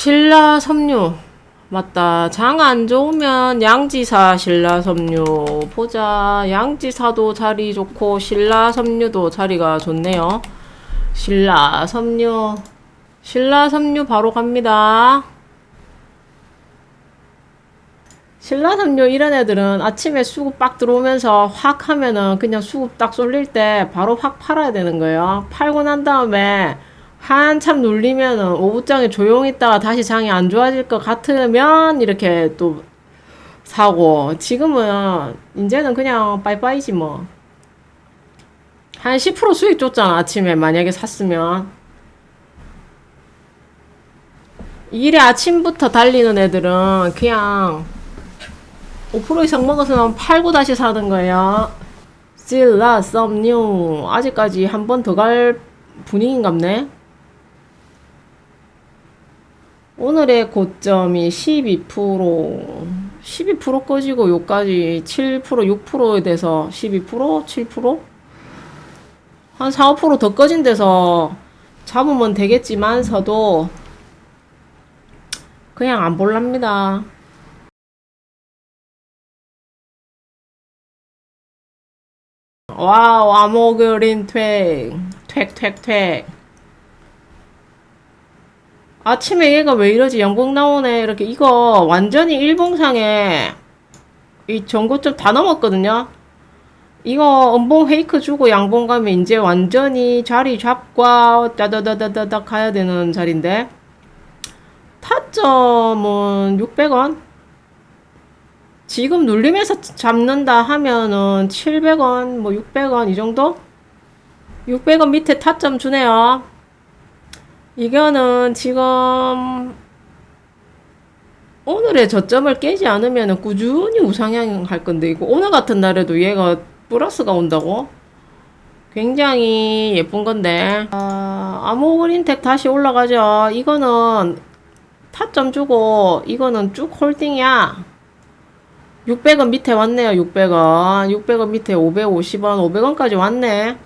신라 섬유 맞다. 장 안 좋으면 양지사 신라 섬유 보자. 양지사도 자리 좋고 신라 섬유도 자리가 좋네요. 신라 섬유 신라 섬유 바로 갑니다. 신라 섬유 이런 애들은 아침에 수급 빡 들어오면서 확 하면은 그냥 수급 딱 쏠릴 때 바로 확 팔아야 되는 거예요. 팔고 난 다음에 한참 눌리면은 오후장에 조용히 있다가 다시 장이 안 좋아질 것 같으면 이렇게 또 사고 지금은 이제는 그냥 빠이빠이지 뭐. 한 10% 수익 줬잖아 아침에 만약에 샀으면 일에 아침부터 달리는 애들은 그냥 5% 이상 먹었으면 팔고 다시 사는 거예요. 실라 썸뉴 아직까지 한 번 더 갈 분위기인갑네. 오늘의 고점이 12% 12% 꺼지고 요까지 7% 6%에 대해서 12% 7%? 한 4, 5%더 꺼진 데서 잡으면 되겠지만서도 그냥 안 볼랍니다. 와우, 아모그린 퇴. 퇴퇴퇴. 아침에 얘가 왜 이러지? 영국 나오네. 이렇게 이거 완전히 일봉상에 이 전고점 다 넘었거든요. 이거 음봉 페이크 주고 양봉 가면 이제 완전히 자리 잡과 따다다다다다 가야 되는 자리인데 타점은 600원 지금 눌리면서 잡는다 하면은 700원 뭐 600원 이 정도 600원 밑에 타점 주네요 이거는 지금 오늘의 저점을 깨지 않으면 꾸준히 우상향 할 건데 이거 오늘 같은 날에도 얘가 플러스가 온다고? 굉장히 예쁜 건데. 아, 아모그린텍 다시 올라가죠. 이거는 타점 주고 이거는 쭉 홀딩이야. 600원 밑에 왔네요 600원 600원 밑에 550원 500원까지 왔네